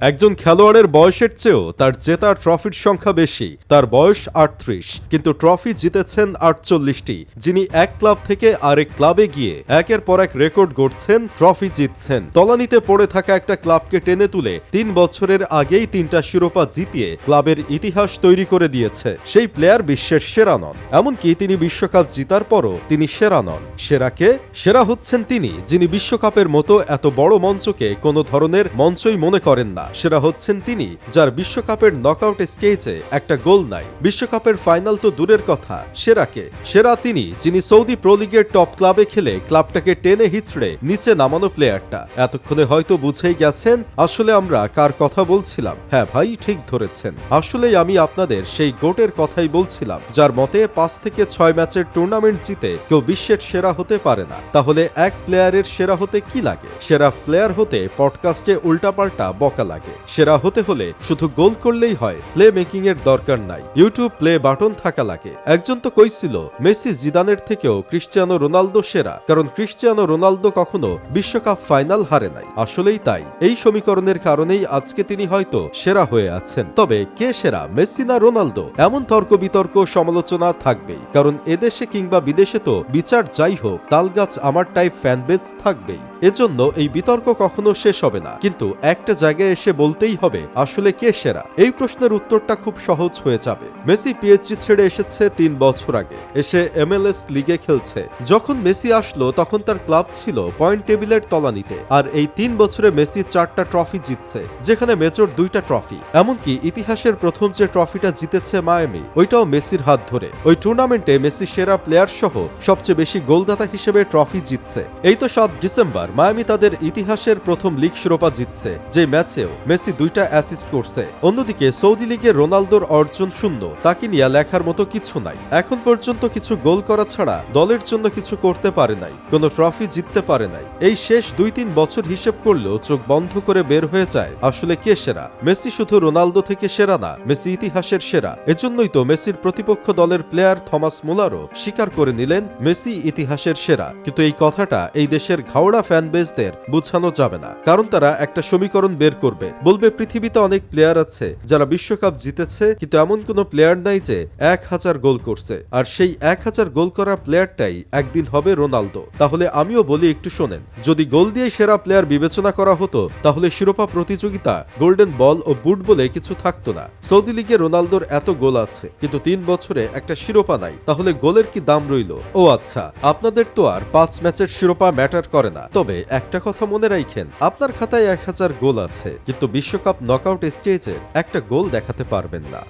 একজন খেলোয়াড়ের বয়সের চেয়েও তার জেতা ট্রফির সংখ্যা বেশি। তার বয়স আটত্রিশ, কিন্তু ট্রফি জিতেছেন আটচল্লিশটি, যিনি এক ক্লাব থেকে আরেক ক্লাবে গিয়ে একের পর এক রেকর্ড গড়ছেন, ট্রফি জিতছেন। তলানিতে পড়ে থাকা একটা ক্লাবকে টেনে তুলে তিন বছরের আগেই তিনটা শিরোপা জিতিয়ে ক্লাবের ইতিহাস তৈরি করে দিয়েছে। সেই প্লেয়ার বিশ্বের সেরা নন। এমনকি তিনি বিশ্বকাপ জিতার পরও তিনি সেরা নন। সেরাকে সেরা হচ্ছেন তিনি, যিনি বিশ্বকাপের মতো এত বড় মঞ্চকে কোনো ধরনের মঞ্চই মনে করেন না। সেরা হচ্ছেন তিনি, যার বিশ্বকাপের নকআউট স্টেজে একটা গোল নাই। বিশ্বকাপের ফাইনাল তো দূরের কথা, সেরাকে। সেরা তিনি, যিনি সৌদি প্রো লিগের টপ ক্লাবে খেলে ক্লাবটাকে টেনে হিচড়ে নিচে নামানো প্লেয়ারটা এতক্ষণে হয়তো বুঝেই গেছেন, আসলে আমরা কার কথা বলছিলাম। হ্যাঁ ভাই, ঠিক ধরেছেন। আসলেই আমি আপনাদের সেই গোটের কথাই বলছিলাম, যার মতে পাঁচ থেকে ছয় ম্যাচের টুর্নামেন্ট জিতে কেউ বিশ্বের সেরা হতে পারে না। তাহলে এক প্লেয়ারের সেরা হতে কি লাগে? সেরা প্লেয়ার হতে পডকাস্টে উল্টাপাল্টা বকা লাগে। সেরা হতে হলে শুধু গোল করলেই হয় প্লে মেকিং এর দরকার নাই। ইউটিউব প্লে বাটন থাকা লাগে। একজন তো কইছিল মেসি জিদানের থেকেও ক্রিশ্চিয়ানো রোনালদো সেরা, কারণ ক্রিশ্চিয়ানো রোনালদো কখনো বিশ্বকাপ ফাইনাল হারে নাই। আসলেই তাই। এই সমীকরণের কারণেই আজকে তিনি হয়তো সেরা হয়ে আছেন। তবে কে সেরা, মেসি না রোনালদো? এমন তর্ক বিতর্ক সমালোচনা থাকবেই। কারণ এদেশে কিংবা বিদেশে তো বিচার যাই হোক, তালগাছ আমার টাইপ ফ্যানবেজ থাকবেই। এজন্য এই বিতর্ক কখনো শেষ হবে না। কিন্তু একটা জায়গায় এসে বলতেই হবে, আসলে কে সেরা? এই প্রশ্নের উত্তরটা খুব সহজ হয়ে যাবে। মেসি পিএইচডি ছেড়ে এসেছে তিন বছর আগে। এসে এমএলএস লিগে খেলছে। যখন মেসি আসলো, তখন তার ক্লাব ছিল পয়েন্ট টেবিলের তলানিতে। আর এই তিন বছরে মেসি চারটা ট্রফি জিতছে, যেখানে মেজর দুইটা ট্রফি। এমনকি ইতিহাসের প্রথম যে ট্রফিটা জিতেছে মায়ামি, ওইটাও মেসির হাত ধরে। ওই টুর্নামেন্টে মেসি সেরা প্লেয়ার সহ সবচেয়ে বেশি গোলদাতা হিসেবে ট্রফি জিতছে। এই তো সাত ডিসেম্বর, মায়ামি তাদের ইতিহাসের প্রথম লিগ শিরোপা জিতছে, যে ম্যাচেও মেসি দুইটা অ্যাসিস্ট করছে। অন্যদিকে সৌদি লিগে রোনালদোর অর্জন শূন্য। তাকে নিয়ে লেখার মতো কিছু নাই। এখন পর্যন্ত কিছু গোল করা ছাড়া দলের জন্য কিছু করতে পারে নাই। কোনো ট্রফি জিততে পারে নাই। এই শেষ দুই তিন বছর হিসেব করলেও চোখ বন্ধ করে বের হয়ে যায় আসলে কে সেরা? মেসি শুধু রোনালদো থেকে সেরা না, মেসি ইতিহাসের সেরা। এজন্যই তো মেসির প্রতিপক্ষ দলের প্লেয়ার থমাস মুলারও স্বীকার করে নিলেন, মেসি ইতিহাসের সেরা। কিন্তু এই কথাটা এই দেশের ঘাওড়া ফ্যান বেসদের বুঝানো যাবে না। কারণ তারা একটা সমীকরণ বের করবে বলবে, পৃথিবীতে অনেক প্লেয়ার আছে যারা বিশ্বকাপ জিতেছে, কিন্তু এমন কোনো প্লেয়ার নাই যে এক হাজার গোল করছে। আর সেই এক হাজার গোল করা প্লেয়ারটাই একদিন হবে রোনালদো। তাহলে আমিও বলি একটু শোনেন, যদি গোল দিয়ে সেরা প্লেয়ার বিবেচনা করা হতো, তাহলে শিরোপা প্রতিযোগিতা গোল্ডেন বল ও বুট বলে কিছু থাকতো না। সৌদি লিগে রোনালদোর এত গোল আছে, কিন্তু তিন বছরে একটা শিরোপা নাই। তাহলে গোলের কি দাম রইল? ও আচ্ছা আপনাদের তো আর পাঁচ ম্যাচের শিরোপা ম্যাটার করে না। তবে একটা কথা মনে রাখেন, আপনার খাতায় এক হাজার গোল আছে কিন্তু বিশ্বকাপ নকআউট স্টেজের একটা গোল দেখাতে পারবেন না।